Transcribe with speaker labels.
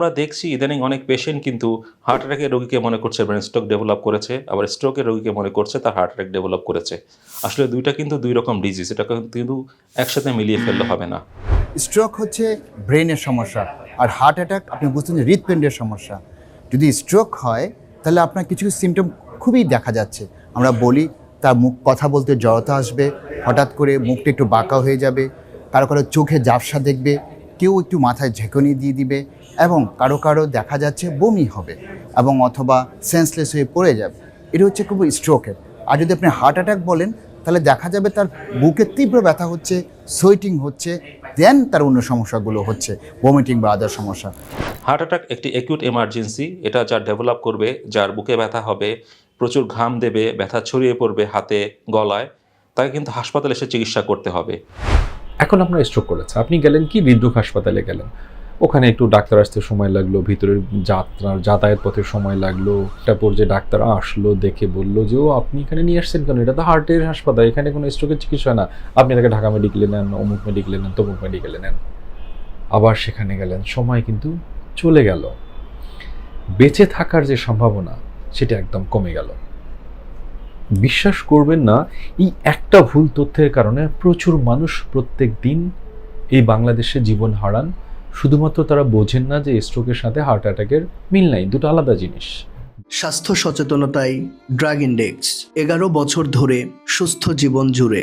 Speaker 1: আমরা দেখছি ইদানিং অনেক পেশেন্ট কিন্তু হার্ট অ্যাটাকের রোগীকে মনে করছে ব্রেন স্ট্রোক ডেভেলপ করেছে, আবার স্ট্রোকের রোগীকে মনে করছে তার হার্ট অ্যাটাক ডেভেলপ করেছে। আসলে দুইটা কিন্তু দুই রকম ডিজিজ এটা কিন্তু একসাথে মিলিয়ে ফেললে হবে না।
Speaker 2: স্ট্রোক হচ্ছে ব্রেনের সমস্যা, আর হার্ট অ্যাটাক আপনি বুঝতেন যে হৃদপিণ্ডের সমস্যা। যদি স্ট্রোক হয়, তাহলে আপনার কিছু সিমটম খুবই দেখা যাচ্ছে। আমরা বলি, তার মুখ, কথা বলতে জড়তা আসবে, হঠাৎ করে মুখটা একটু বাঁকা হয়ে যাবে, কারও কারও চোখে জাফসা দেখবে কেউ একটু মাথায় ঝেঁকুনি দিয়ে দিবে এবং কারও কারও দেখা যাচ্ছে বমি হবে এবং অথবা সেন্সলেস হয়ে পড়ে যাবে। এটা হচ্ছে খুব স্ট্রোকের আর যদি আপনি হার্ট অ্যাটাক বলেন, তাহলে দেখা যাবে তার বুকে তীব্র ব্যথা হচ্ছে সোয়েটিং হচ্ছে দেন তার অন্য সমস্যাগুলো হচ্ছে ভমিটিং বা আদার সমস্যা।
Speaker 1: হার্ট অ্যাটাক একটি অ্যাকিউট এমার্জেন্সি এটা যার ডেভেলপ করবে, যার বুকে ব্যথা হবে, প্রচুর ঘাম দেবে, ব্যথা ছড়িয়ে পড়বে হাতে, গলায়, তাকে কিন্তু হাসপাতালে এসে চিকিৎসা করতে হবে।
Speaker 3: এখন আপনার স্ট্রোক করেছে আপনি গেলেন কি? হৃদরোগ হাসপাতালে গেলেন। ওখানে একটু ডাক্তার আসতে সময় লাগল, ভিতরের যাত্রার, যাতায়াত পথে সময় লাগল। একটা পর্যায়ে ডাক্তার আসলো, দেখে বলল যে, ও, আপনি এখানে নিয়ে আসছেন কেন? এটা তো হার্টের হাসপাতাল, এখানে কোনো স্ট্রোকের চিকিৎসা হয় না। আপনি তাকে ঢাকা মেডিকেলে নেন, অমুক মেডিকেলে নেন, তমুক মেডিকেলে নেন। আবার সেখানে গেলেন। সময় কিন্তু চলে গেল। বেঁচে থাকার যে সম্ভাবনা, সেটা একদম কমে গেল। বিশ্বাস করবেন না, এই একটা ভুল তথ্যের কারণে প্রচুর মানুষ প্রত্যেক দিন এই বাংলাদেশে জীবন হারান। শুধুমাত্র তারা বোঝেন না যে স্ট্রোকের সাথে হার্ট অ্যাটাকের মিল নাই, দুটো আলাদা জিনিস।
Speaker 4: স্বাস্থ্য সচেতনতায় ড্রাগ ইন্ডেক্স এগারো বছর ধরে সুস্থ জীবন জুড়ে।